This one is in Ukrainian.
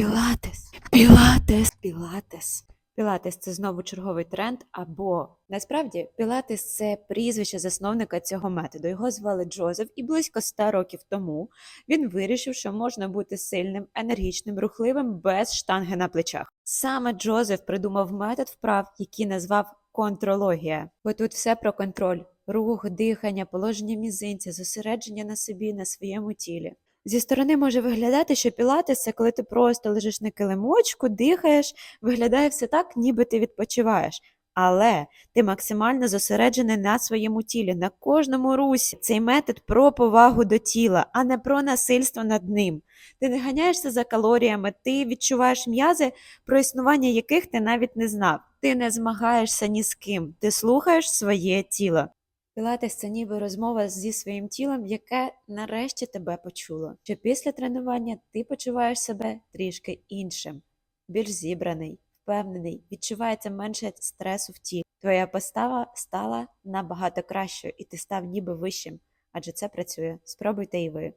Пілатес, пілатес, пілатес. Пілатес це знову черговий тренд, або насправді пілатес це прізвище засновника цього методу. Його звали Джозеф, і близько 100 років тому він вирішив, що можна бути сильним, енергічним, рухливим без штанги на плечах. Саме Джозеф придумав метод вправ, який назвав контрологія. Бо тут все про контроль, рух, дихання, положення мізинця, зосередження на собі, на своєму тілі. Зі сторони може виглядати, що пілатес це коли ти просто лежиш на килимочку, дихаєш, виглядає все так, ніби ти відпочиваєш. Але ти максимально зосереджений на своєму тілі, на кожному русі. Цей метод про повагу до тіла, а не про насильство над ним. Ти не ганяєшся за калоріями, ти відчуваєш м'язи, про існування яких ти навіть не знав. Ти не змагаєшся ні з ким, ти слухаєш своє тіло. Пілатес це ніби розмова зі своїм тілом, яке нарешті тебе почуло. Що після тренування ти почуваєш себе трішки іншим, більш зібраний, впевнений, відчувається менше стресу в тілі. Твоя постава стала набагато кращою, і ти став ніби вищим, адже це працює. Спробуйте і ви.